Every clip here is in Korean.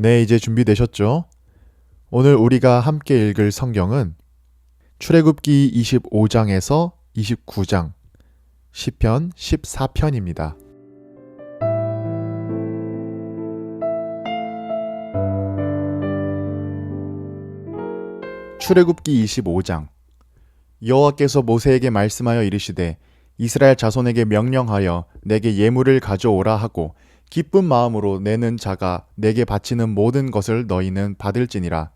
네, 이제 준비되셨죠? 오늘 우리가 함께 읽을 성경은 출애굽기 25장에서 29장, 시편 14편입니다. 출애굽기 25장 여호와께서 모세에게 말씀하여 이르시되 이스라엘 자손에게 명령하여 내게 예물을 가져오라 하고 기쁜 마음으로 내는 자가 내게 바치는 모든 것을 너희는 받을지니라.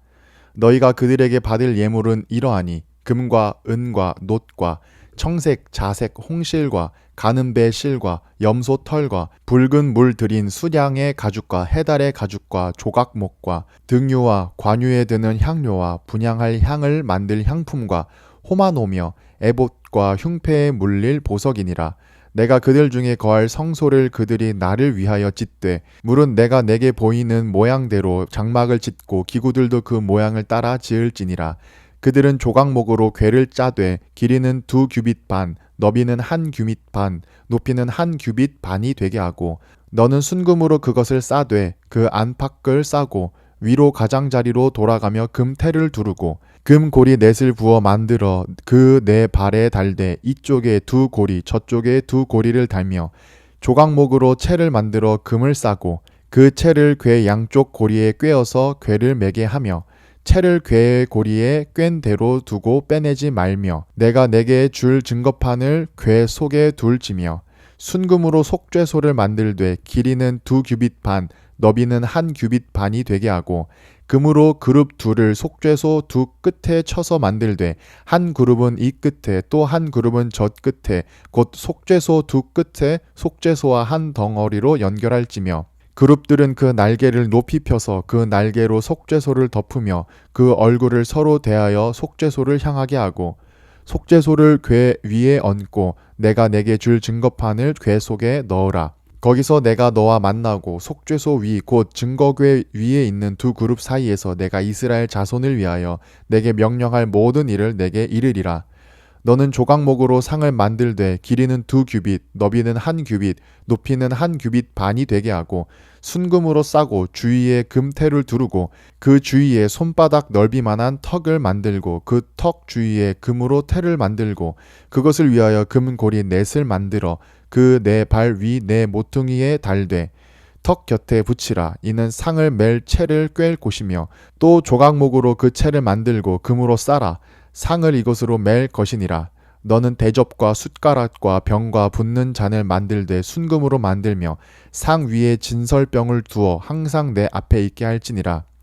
너희가 그들에게 받을 예물은 이러하니 금과 은과 놋과 청색, 자색, 홍실과 가는 배 실과 염소 털과 붉은 물 들인 수량의 가죽과 해달의 가죽과 조각목과 등유와 관유에 드는 향료와 분향할 향을 만들 향품과 호마노며 에봇과 흉패에 물릴 보석이니라 내가 그들 중에 거할 성소를 그들이 나를 위하여 짓되 물은 내가 내게 보이는 모양대로 장막을 짓고 기구들도 그 모양을 따라 지을지니라. 그들은 조각목으로 궤를 짜되 길이는 두 규빗 반, 너비는 한 규빗 반, 높이는 한 규빗 반이 되게 하고 너는 순금으로 그것을 싸되 그 안팎을 싸고 위로 가장자리로 돌아가며 금태를 두르고 금 고리 넷을 부어 만들어 그 네 발에 달되 이쪽에 두 고리 저쪽에 두 고리를 달며 조각목으로 채를 만들어 금을 싸고 그 채를 궤 양쪽 고리에 꿰어서 궤를 매게 하며 채를 궤의 고리에 꿰n 대로 두고 빼내지 말며 내가 내게 줄 증거판을 궤 속에 둘지며 순금으로 속죄소를 만들되 길이는 두 규빗 반 너비는 한 규빗 반이 되게 하고 금으로 그룹 둘을 속죄소 두 끝에 쳐서 만들되 한 그룹은 이 끝에 또 한 그룹은 저 끝에 곧 속죄소 두 끝에 속죄소와 한 덩어리로 연결할지며 그룹들은 그 날개를 높이 펴서 그 날개로 속죄소를 덮으며 그 얼굴을 서로 대하여 속죄소를 향하게 하고 속죄소를 궤 위에 얹고 내가 내게 줄 증거판을 궤 속에 넣으라. 거기서 내가 너와 만나고 속죄소 위 곧 증거궤 위에 있는 두 그룹 사이에서 내가 이스라엘 자손을 위하여 내게 명령할 모든 일을 내게 이르리라. 너는 조각목으로 상을 만들되 길이는 두 규빗, 너비는 한 규빗, 높이는 한 규빗 반이 되게 하고 순금으로 싸고 주위에 금태를 두르고 그 주위에 손바닥 넓이만한 턱을 만들고 그 턱 주위에 금으로 태를 만들고 그것을 위하여 금고리 넷을 만들어 그네발위네 모퉁이에 달되 턱 곁에 붙이라 이는 상을 멜 채를 꿰일 곳이며 또 조각목으로 그 채를 만들고 금으로 싸라 상을 이것으로 맬 것이니라. 너는 대접과 숟가락과 병과 붓는 잔을 만들되 순금으로 만들며 상 위에 진설병을 두어 항상 내 앞에 있게 할지니라.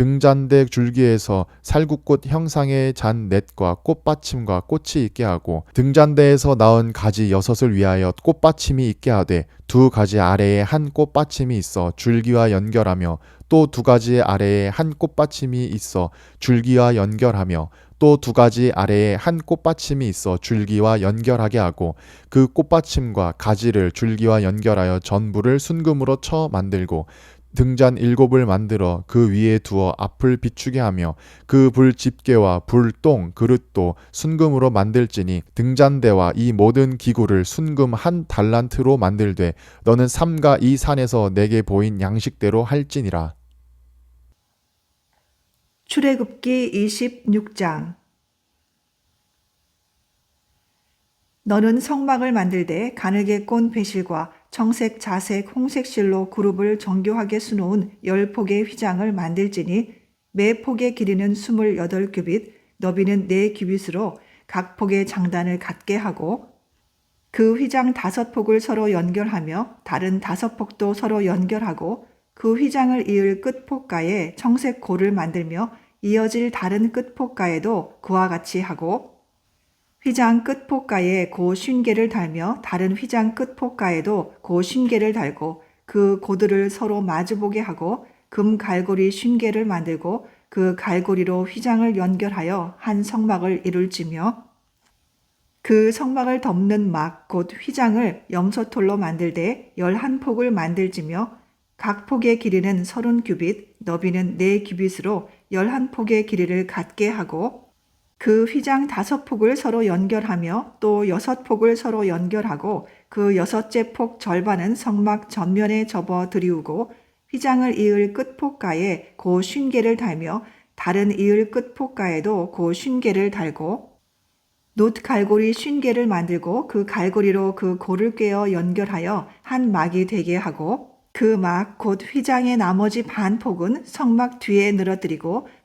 등잔대 줄기에서 살구꽃 형상의 잔 넷과 꽃받침과 꽃이 있게 하고 등잔대에서 나온 가지 여섯을 위하여 꽃받침이 있게 하되 두 가지 아래에 한 꽃받침이 있어 줄기와 연결하며 또 두 가지 아래에 한 꽃받침이 있어 줄기와 연결하며 또 두 가지 아래에 한 꽃받침이 있어 줄기와 연결하게 하고 그 꽃받침과 가지를 줄기와 연결하여 전부를 순금으로 쳐 만들고 등잔 일곱을 만들어 그 위에 두어 앞을 비추게 하며 그 불 집게와 불똥 그릇도 순금으로 만들지니 등잔대와 이 모든 기구를 순금 한 달란트로 만들되 너는 삼가 이 산에서 내게 보인 양식대로 할지니라. 출애굽기 26장. 너는 성막을 만들되 가늘게 꼰 배실과 청색, 자색, 홍색 실로 그룹을 정교하게 수놓은 열 폭의 휘장을 만들지니 매 폭의 길이는 28규빗, 너비는 4규빗으로 각 폭의 장단을 같게 하고 그 휘장 다섯 폭을 서로 연결하며 다른 다섯 폭도 서로 연결하고 그 휘장을 이을 끝폭가에 청색 고를 만들며 이어질 다른 끝폭가에도 그와 같이 하고 휘장 끝폭가에 고 쉰개를 달며 다른 휘장 끝폭가에도 고 쉰개를 달고 그 고들을 서로 마주보게 하고 금 갈고리 쉰개를 만들고 그 갈고리로 휘장을 연결하여 한 성막을 이룰지며 그 성막을 덮는 막 곧 휘장을 염소톨로 만들되 열한 폭을 만들지며 각 폭의 길이는 서른 규빗, 너비는 네 규빗으로 열한 폭의 길이를 갖게 하고 그 휘장 다섯 폭을 서로 연결하며 또 여섯 폭을 서로 연결하고 그 여섯째 폭 절반은 성막 전면에 접어 들이우고 휘장을 이을 끝폭가에 고 쉰개를 달며 다른 이을 끝폭가에도 고 쉰개를 달고 놋 갈고리 쉰개를 만들고 그 갈고리로 그 고를 꿰어 연결하여 한 막이 되게 하고 그 막 곧 휘장의 나머지 반 폭은 성막 뒤에 늘어뜨리고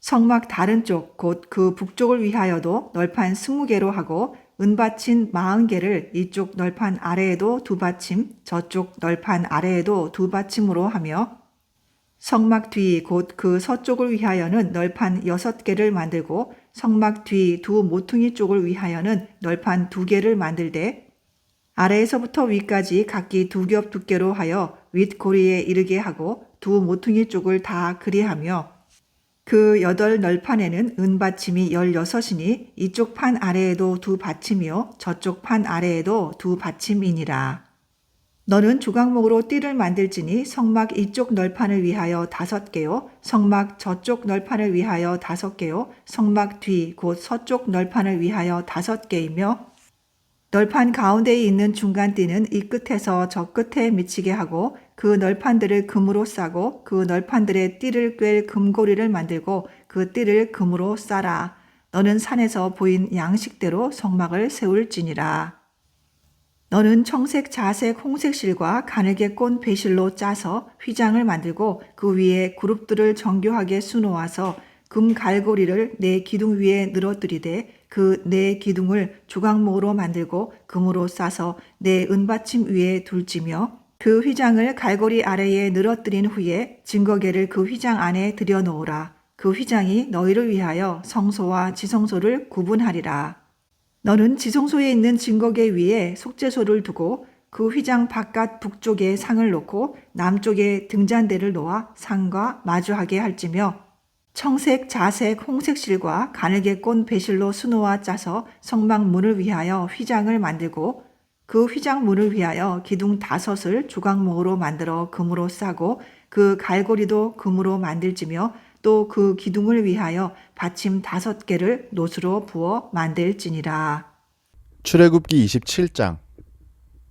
성막 다른 쪽 곧 그 북쪽을 위하여도 널판 스무 개로 하고 은받침 마흔 개를 이쪽 널판 아래에도 두 받침 저쪽 널판 아래에도 두 받침으로 하며 성막 뒤 곧 그 서쪽을 위하여는 널판 여섯 개를 만들고 성막 뒤 두 모퉁이 쪽을 위하여는 널판 두 개를 만들되 아래에서부터 위까지 각기 두 겹 두께로 하여 윗고리에 이르게 하고 두 모퉁이 쪽을 다 그리하며 그 여덟 널판에는 은받침이 열여섯이니 이쪽 판 아래에도 두 받침이요 저쪽 판 아래에도 두 받침이니라. 너는 조각목으로 띠를 만들지니 성막 이쪽 널판을 위하여 다섯 개요 성막 저쪽 널판을 위하여 다섯 개요 성막 뒤 곧 서쪽 널판을 위하여 다섯 개이며 널판 가운데에 있는 중간 띠는 이 끝에서 저 끝에 미치게 하고 그 널판들을 금으로 싸고 그 널판들의 띠를 꿰 금고리를 만들고 그 띠를 금으로 싸라. 너는 산에서 보인 양식대로 성막을 세울지니라. 너는 청색, 자색, 홍색 실과 가늘게 꼰 배실로 짜서 휘장을 만들고 그 위에 그룹들을 정교하게 수놓아서 금 갈고리를 내 기둥 위에 늘어뜨리되 그 내 기둥을 조각목으로 만들고 금으로 싸서 내 은받침 위에 둘지며 그 휘장을 갈고리 아래에 늘어뜨린 후에 증거계를 그 휘장 안에 들여놓으라. 그 휘장이 너희를 위하여 성소와 지성소를 구분하리라. 너는 지성소에 있는 증거계 위에 속죄소를 두고 그 휘장 바깥 북쪽에 상을 놓고 남쪽에 등잔대를 놓아 상과 마주하게 할지며 청색, 자색, 홍색 실과 가늘게 꼰 배실로 수놓아 짜서 성막 문을 위하여 휘장을 만들고 그 휘장 문을 위하여 기둥 다섯을 조각목으로 만들어 금으로 싸고 그 갈고리도 금으로 만들지며 또 그 기둥을 위하여 받침 다섯 개를 노수로 부어 만들지니라. 출애굽기 27장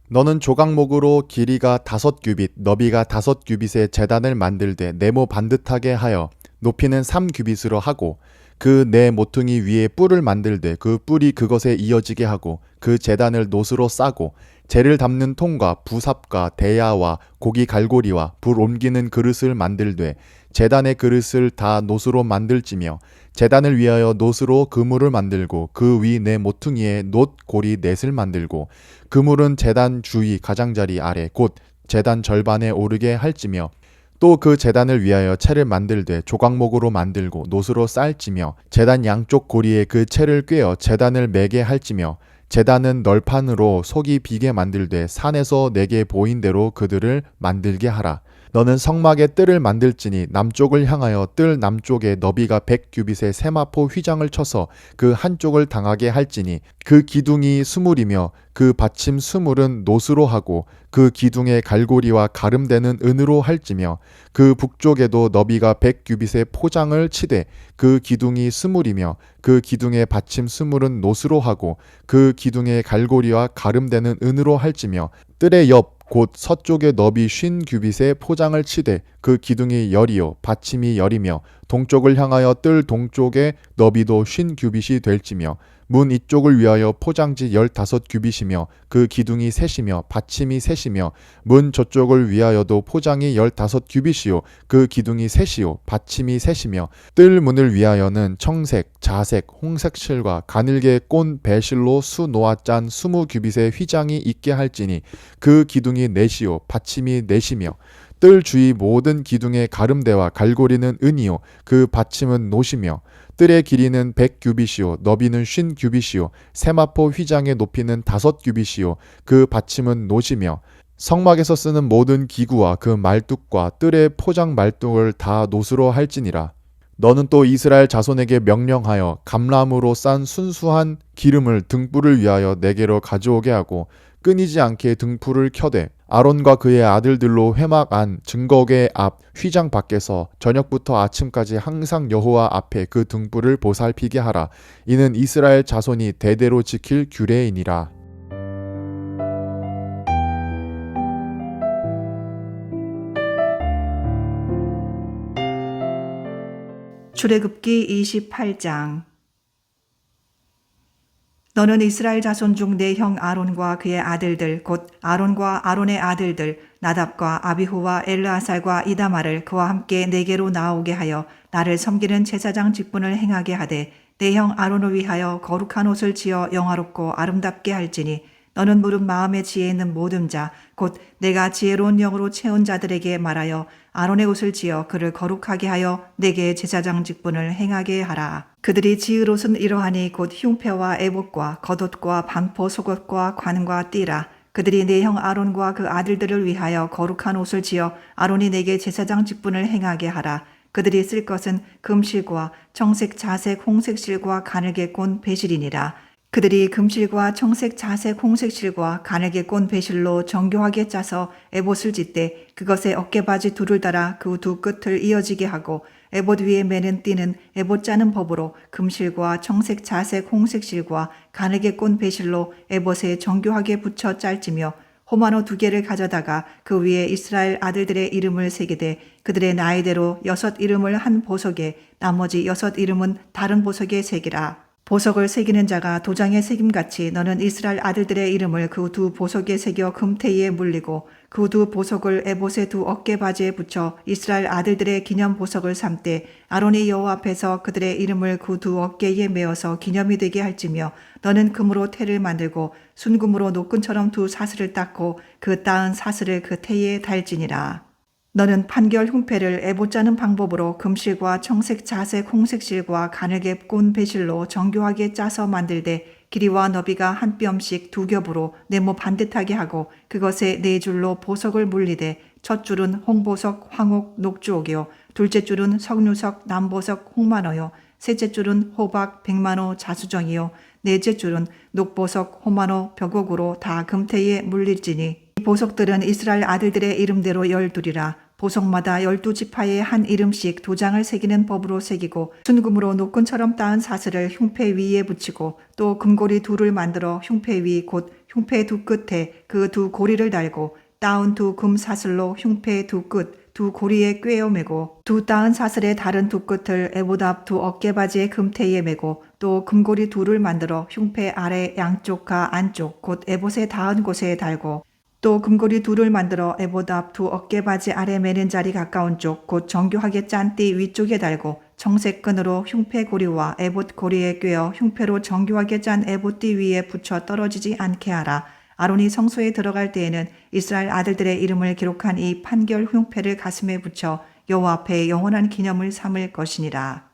너는 조각목으로 길이가 다섯 규빗, 너비가 다섯 규빗의 재단을 만들되 네모 반듯하게 하여 높이는 3규빗으로 하고 그네 모퉁이 위에 뿔을 만들되 그 뿔이 그것에 이어지게 하고 그 재단을 노수로 싸고 재를 담는 통과 부삽과 대야와 고기 갈고리와 불 옮기는 그릇을 만들되 재단의 그릇을 다 노수로 만들지며 재단을 위하여 노수로 그물을 만들고 그위네 모퉁이에 놋 고리 넷을 만들고 그물은 재단 주위 가장자리 아래 곧 재단 절반에 오르게 할지며 또 그 재단을 위하여 채를 만들되 조각목으로 만들고 노수로 쌀지며 재단 양쪽 고리에 그 채를 꿰어 재단을 매게 할지며 재단은 널판으로 속이 비게 만들되 산에서 내게 보인 대로 그들을 만들게 하라. 너는 성막에 뜰을 만들지니 남쪽을 향하여 뜰 남쪽에 너비가 백 규빗의 세마포 휘장을 쳐서 그 한쪽을 당하게 할지니 그 기둥이 스물이며 그 받침 스물은 노수로 하고 그 기둥의 갈고리와 가름되는 은으로 할지며 그 북쪽에도 너비가 백 규빗의 포장을 치되 그 기둥이 스물이며 그 기둥의 받침 스물은 노수로 하고 그 기둥의 갈고리와 가름되는 은으로 할지며 뜰의 옆 곧 서쪽의 너비 쉰 규빗의 포장을 치되 그 기둥이 열이요 받침이 열이며 동쪽을 향하여 뜰 동쪽의 너비도 쉰 규빗이 될지며 문 이쪽을 위하여 포장지 열다섯 규빗이며 그 기둥이 셋이며 받침이 셋이며 문 저쪽을 위하여도 포장이 열다섯 규빗이요. 그 기둥이 셋이요. 받침이 셋이며 뜰 문을 위하여는 청색, 자색, 홍색 실과 가늘게 꼰 배실로 수 놓아 짠 스무 규빗의 휘장이 있게 할지니 그 기둥이 넷이요. 받침이 넷이며 뜰 주위 모든 기둥의 가름대와 갈고리는 은이요. 그 받침은 노시며 뜰의 길이는 백 규빗이요. 너비는 쉰 규빗이요. 세마포 휘장의 높이는 다섯 규빗이요. 그 받침은 노시며 성막에서 쓰는 모든 기구와 그 말뚝과 뜰의 포장 말뚝을 다 노수로 할지니라. 너는 또 이스라엘 자손에게 명령하여 감람으로 싼 순수한 기름을 등불을 위하여 내게로 가져오게 하고 끊이지 않게 등불을 켜되 아론과 그의 아들들로 회막 안 증거계 앞 휘장 밖에서 저녁부터 아침까지 항상 여호와 앞에 그 등불을 보살피게 하라. 이는 이스라엘 자손이 대대로 지킬 규례이니라. 출애굽기 28장 너는 이스라엘 자손 중 내 형 아론과 그의 아들들 곧 아론과 아론의 아들들 나답과 아비후와 엘르아살과 이다마를 그와 함께 내게로 나오게 하여 나를 섬기는 제사장 직분을 행하게 하되 내 형 아론을 위하여 거룩한 옷을 지어 영화롭고 아름답게 할지니 너는 무릇 마음의 지혜 있는 모든 자 곧 내가 지혜로운 영으로 채운 자들에게 말하여 아론의 옷을 지어 그를 거룩하게 하여 내게 제사장 직분을 행하게 하라. 그들이 지을 옷은 이러하니 곧 흉패와 애복과 겉옷과 반포 속옷과 관과 띠라. 그들이 내 형 아론과 그 아들들을 위하여 거룩한 옷을 지어 아론이 내게 제사장 직분을 행하게 하라. 그들이 쓸 것은 금실과 청색, 자색, 홍색 실과 가늘게 꼰 배실이니라. 그들이 금실과 청색, 자색, 홍색 실과 가늘게 꼰 배실로 정교하게 짜서 에봇을 짓되 그것에 어깨바지 둘을 달아 그 두 끝을 이어지게 하고 에봇 위에 매는 띠는 에봇 짜는 법으로 금실과 청색, 자색, 홍색 실과 가늘게 꼰 배실로 에봇에 정교하게 붙여 짤지며 호마노 두 개를 가져다가 그 위에 이스라엘 아들들의 이름을 새기되 그들의 나이대로 여섯 이름을 한 보석에 나머지 여섯 이름은 다른 보석에 새기라. 보석을 새기는 자가 도장에 새김같이 너는 이스라엘 아들들의 이름을 그 두 보석에 새겨 금태에 물리고 그 두 보석을 에봇의 두 어깨 바지에 붙여 이스라엘 아들들의 기념 보석을 삼되 아론이 여호와 앞에서 그들의 이름을 그 두 어깨에 메어서 기념이 되게 할지며 너는 금으로 태를 만들고 순금으로 노끈처럼 두 사슬을 닦고 그 따은 사슬을 그 태에 달지니라. 너는 판결 흉패를 에봇 짜는 방법으로 금실과 청색, 자색, 홍색 실과 가늘게 꼰 배실로 정교하게 짜서 만들되 길이와 너비가 한 뼘씩 두 겹으로 네모 반듯하게 하고 그것에 네 줄로 보석을 물리되 첫 줄은 홍보석, 황옥, 녹주옥이요. 둘째 줄은 석류석, 남보석, 홍만호요. 셋째 줄은 호박, 백만호, 자수정이요. 넷째 줄은 녹보석, 호만호, 벽옥으로 다 금태에 물릴지니 이 보석들은 이스라엘 아들들의 이름대로 열둘이라. 보석마다 열두 지파에 한 이름씩 도장을 새기는 법으로 새기고 순금으로 노끈처럼 따은 사슬을 흉패 위에 붙이고 또 금고리 둘을 만들어 흉패 위 곧 흉패 두 끝에 그 두 고리를 달고 따은 두 금 사슬로 흉패 두끝 두 고리에 꿰어 매고 두 따은 사슬의 다른 두 끝을 앞두 어깨바지의 금태에 매고 또 금고리 둘을 만들어 흉패 아래 양쪽과 안쪽 곧 에봇에 닿은 곳에 달고 또 금고리 둘을 만들어 에봇 앞두 어깨바지 아래 매는 자리 가까운 쪽 곧 정교하게 짠 띠 위쪽에 달고 청색 끈으로 흉패 고리와 에봇 고리에 꿰어 흉패로 정교하게 짠 에봇 띠 위에 붙여 떨어지지 않게 하라. 아론이 성소에 들어갈 때에는 이스라엘 아들들의 이름을 기록한 이 판결 흉패를 가슴에 붙여 여호와 앞에 영원한 기념을 삼을 것이니라.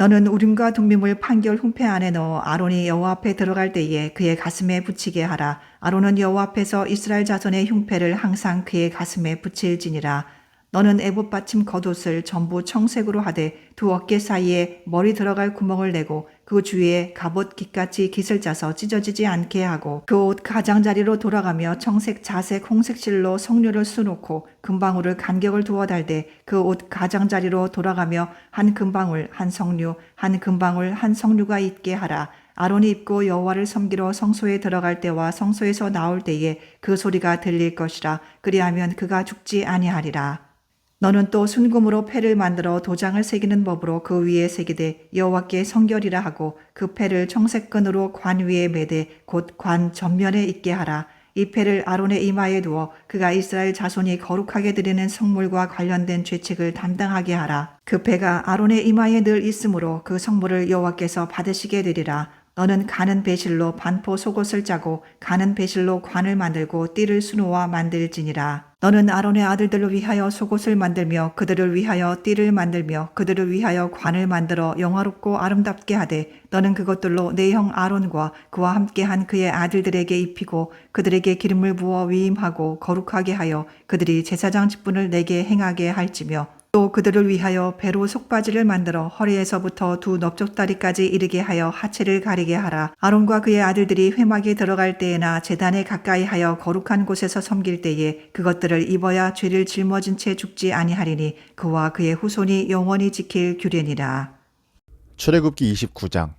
너는 우림과 둠밈을 판결 흉패 안에 넣어 아론이 여호와 앞에 들어갈 때에 그의 가슴에 붙이게 하라. 아론은 여호와 앞에서 이스라엘 자손의 흉패를 항상 그의 가슴에 붙일지니라. 너는 애봇 받침 겉옷을 전부 청색으로 하되 두 어깨 사이에 머리 들어갈 구멍을 내고 그 주위에 갑옷 깃같이 깃을 짜서 찢어지지 않게 하고 그 옷 가장자리로 돌아가며 청색 자색 홍색 실로 석류를 수놓고 금방울을 간격을 두어 달되 그 옷 가장자리로 돌아가며 한 금방울 한 석류 한 금방울 한 석류가 있게 하라. 아론이 입고 여호와를 섬기러 성소에 들어갈 때와 성소에서 나올 때에 그 소리가 들릴 것이라. 그리하면 그가 죽지 아니하리라 너는 또 순금으로 패를 만들어 도장을 새기는 법으로 그 위에 새기되 여호와께 성결이라 하고 그 패를 청색끈으로 관 위에 매되 곧 관 전면에 있게 하라. 이 패를 아론의 이마에 두어 그가 이스라엘 자손이 거룩하게 드리는 성물과 관련된 죄책을 담당하게 하라. 그 패가 아론의 이마에 늘 있으므로 그 성물을 여호와께서 받으시게 되리라. 너는 가는 배실로 반포 속옷을 짜고 가는 배실로 관을 만들고 띠를 수놓아 만들지니라. 너는 아론의 아들들을 위하여 속옷을 만들며 그들을 위하여 띠를 만들며 그들을 위하여 관을 만들어 영화롭고 아름답게 하되 너는 그것들로 내 형 아론과 그와 함께한 그의 아들들에게 입히고 그들에게 기름을 부어 위임하고 거룩하게 하여 그들이 제사장 직분을 내게 행하게 할지며 또 그들을 위하여 배로 속바지를 만들어 허리에서부터 두 넓적다리까지 이르게 하여 하체를 가리게 하라. 아론과 그의 아들들이 회막에 들어갈 때에나 재단에 가까이 하여 거룩한 곳에서 섬길 때에 그것들을 입어야 죄를 짊어진 채 죽지 아니하리니 그와 그의 후손이 영원히 지킬 규례니라. 출애굽기 29장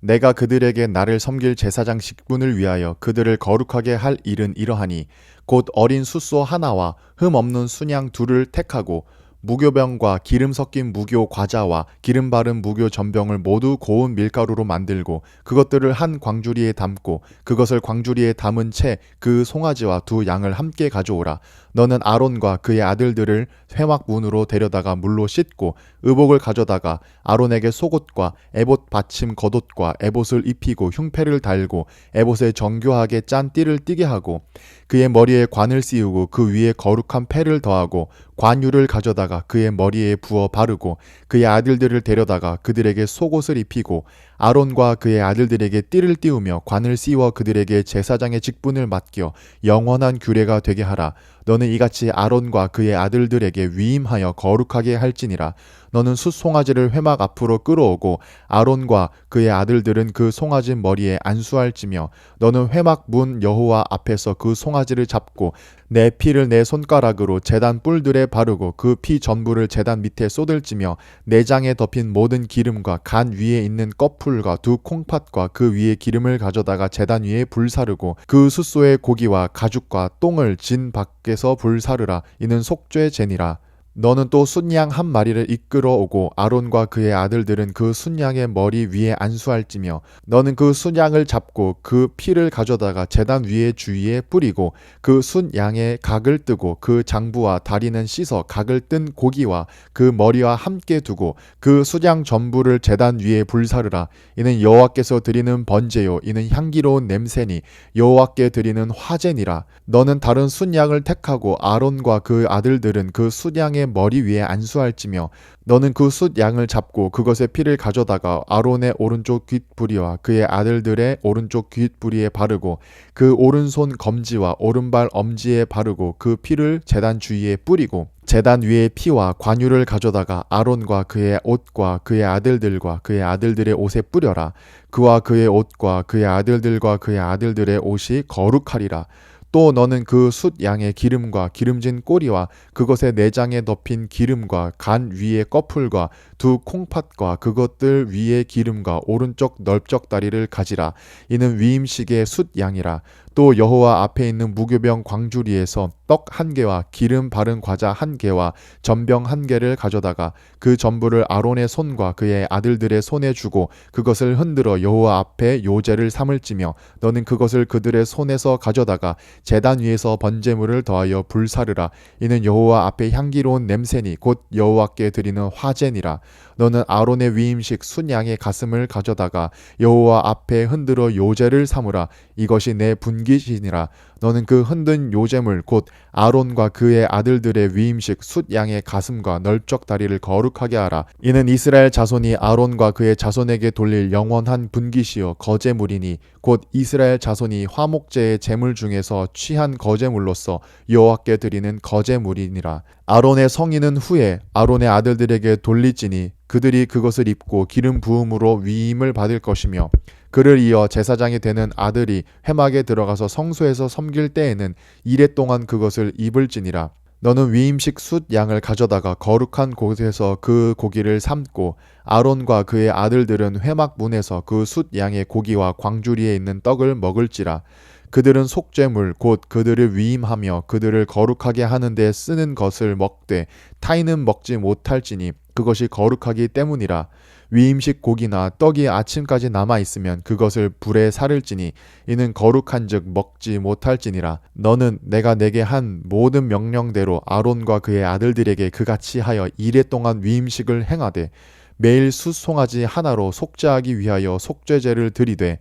내가 그들에게 나를 섬길 제사장 직분을 위하여 그들을 거룩하게 할 일은 이러하니 곧 어린 숫소 하나와 흠 없는 순양 둘을 택하고 무교병과 기름 섞인 무교 과자와 기름 바른 무교 전병을 모두 고운 밀가루로 만들고 그것들을 한 광주리에 담고 그것을 광주리에 담은 채 그 송아지와 두 양을 함께 가져오라. 너는 아론과 그의 아들들을 회막 문으로 데려다가 물로 씻고 의복을 가져다가 아론에게 속옷과 에봇 받침 겉옷과 에봇을 입히고 흉패를 달고 에봇에 정교하게 짠 띠를 띠게 하고 그의 머리에 관을 씌우고 그 위에 거룩한 패를 더하고 관유를 가져다가 그의 머리에 부어 바르고 그의 아들들을 데려다가 그들에게 속옷을 입히고 아론과 그의 아들들에게 띠를 띄우며 관을 씌워 그들에게 제사장의 직분을 맡겨 영원한 규례가 되게 하라. 너는 이같이 아론과 그의 아들들에게 위임하여 거룩하게 할지니라. 너는 숫 송아지를 회막 앞으로 끌어오고 아론과 그의 아들들은 그 송아지 머리에 안수할지며 너는 회막 문 여호와 앞에서 그 송아지를 잡고 내 피를 내 손가락으로 제단 뿔들에 바르고 그 피 전부를 제단 밑에 쏟을지며 내장에 덮인 모든 기름과 간 위에 있는 꺼풀과 두 콩팥과 그 위에 기름을 가져다가 제단 위에 불사르고 그 숫소의 고기와 가죽과 똥을 진 밖 에서 불사르라. 이는 속죄 제니라 너는 또 순양 한 마리를 이끌어 오고 아론과 그의 아들들은 그 순양의 머리 위에 안수할지며 너는 그 순양을 잡고 그 피를 가져다가 제단 위에 주위에 뿌리고 그 순양의 각을 뜨고 그 장부와 다리는 씻어 각을 뜬 고기와 그 머리와 함께 두고 그 순양 전부를 제단 위에 불사르라. 이는 여호와께서 드리는 번제요. 이는 향기로운 냄새니 여호와께 드리는 화제니라. 너는 다른 순양을 택하고 아론과 그 아들들은 그 순양의 머리 위에 안수할지며 너는 그 숫 양을 잡고 그것의 피를 가져다가 아론의 오른쪽 귓부리와 그의 아들들의 오른쪽 귓부리에 바르고 그 오른손 검지와 오른발 엄지에 바르고 그 피를 제단 주위에 뿌리고 제단 위에 피와 관유를 가져다가 아론과 그의 옷과 그의 아들들과 그의 아들들의 옷에 뿌려라. 그와 그의 옷과 그의 아들들과 그의 아들들의 옷이 거룩하리라 또 너는 그 숫 양의 기름과 기름진 꼬리와 그것의 내장에 덮인 기름과 간 위에 꺼풀과 두 콩팥과 그것들 위에 기름과 오른쪽 넓적 다리를 가지라. 이는 위임식의 숫 양이라 또 여호와 앞에 있는 무교병 광주리에서 떡 한 개와 기름 바른 과자 한 개와 전병 한 개를 가져다가 그 전부를 아론의 손과 그의 아들들의 손에 주고 그것을 흔들어 여호와 앞에 요제를 삼을지며 너는 그것을 그들의 손에서 가져다가 제단 위에서 번제물을 더하여 불사르라. 이는 여호와 앞에 향기로운 냄새니 곧 여호와께 드리는 화제니라 너는 아론의 위임식 순양의 가슴을 가져다가 여호와 앞에 흔들어 요제를 삼으라. 이것이 내 분깃이니라 너는 그 흔든 요제물 곧 아론과 그의 아들들의 위임식 숫양의 가슴과 널쩍 다리를 거룩하게 하라. 이는 이스라엘 자손이 아론과 그의 자손에게 돌릴 영원한 분깃이요 거제물이니 곧 이스라엘 자손이 화목제의 제물 중에서 취한 거제물로서 여호와께 드리는 거제물이니라. 아론의 성인은 후에 아론의 아들들에게 돌리지니 그들이 그것을 입고 기름 부음으로 위임을 받을 것이며 그를 이어 제사장이 되는 아들이 회막에 들어가서 성소에서 섬길 때에는 이래 동안 그것을 입을지니라. 너는 위임식 숫 양을 가져다가 거룩한 곳에서 그 고기를 삶고 아론과 그의 아들들은 회막 문에서 그 숫 양의 고기와 광주리에 있는 떡을 먹을지라. 그들은 속죄물 곧 그들을 위임하며 그들을 거룩하게 하는 데 쓰는 것을 먹되 타인은 먹지 못할지니 그것이 거룩하기 때문이라 위임식 고기나 떡이 아침까지 남아 있으면 그것을 불에 사를지니 이는 거룩한즉 먹지 못할지니라. 너는 내가 내게 한 모든 명령대로 아론과 그의 아들들에게 그같이 하여 이래 동안 위임식을 행하되 매일 숫송아지 하나로 속죄하기 위하여 속죄제를 드리되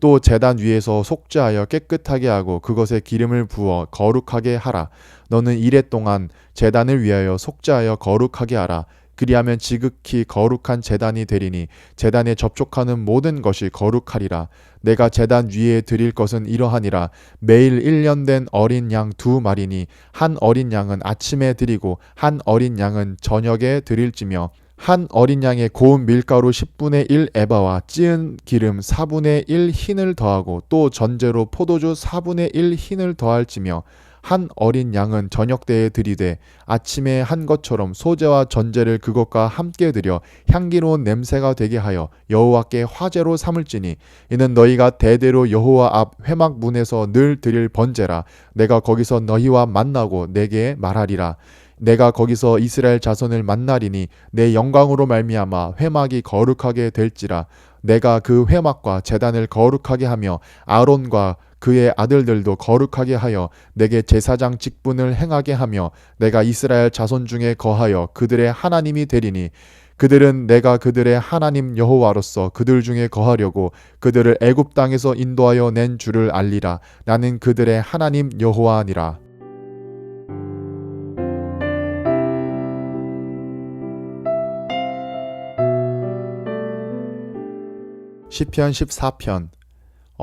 또 제단 위에서 속죄하여 깨끗하게 하고 그것에 기름을 부어 거룩하게 하라. 너는 이래 동안 제단을 위하여 속죄하여 거룩하게 하라 그리하면 지극히 거룩한 제단이 되리니 제단에 접촉하는 모든 것이 거룩하리라. 내가 제단 위에 드릴 것은 이러하니라. 매일 1년 된 어린 양 두 마리니 한 어린 양은 아침에 드리고 한 어린 양은 저녁에 드릴지며 한 어린 양의 고운 밀가루 10분의 1 에바와 찌은 기름 4분의 1 흰을 더하고 또 전제로 포도주 4분의 1 흰을 더할지며 한 어린 양은 저녁 때에 드리되 아침에 한 것처럼 소제와 전제를 그것과 함께 드려 향기로운 냄새가 되게 하여 여호와께 화제로 삼을지니 이는 너희가 대대로 여호와 앞 회막 문에서 늘 드릴 번제라 내가 거기서 너희와 만나고 내게 말하리라. 내가 거기서 이스라엘 자손을 만나리니 내 영광으로 말미암아 회막이 거룩하게 될지라. 내가 그 회막과 제단을 거룩하게 하며 아론과 그의 아들들도 거룩하게 하여 내게 제사장 직분을 행하게 하며 내가 이스라엘 자손 중에 거하여 그들의 하나님이 되리니 그들은 내가 그들의 하나님 여호와로서 그들 중에 거하려고 그들을 애굽 땅에서 인도하여 낸 줄을 알리라. 나는 그들의 하나님 여호와니라. 시편 14편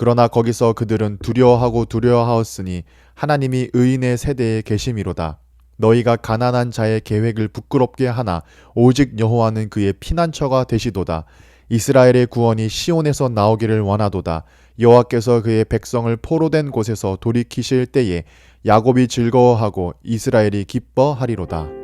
그러나 거기서 그들은 두려워하고 두려워하였으니 하나님이 의인의 세대에 계심이로다. 너희가 가난한 자의 계획을 부끄럽게 하나 오직 여호와는 그의 피난처가 되시도다. 이스라엘의 구원이 시온에서 나오기를 원하도다. 여호와께서 그의 백성을 포로된 곳에서 돌이키실 때에 야곱이 즐거워하고 이스라엘이 기뻐하리로다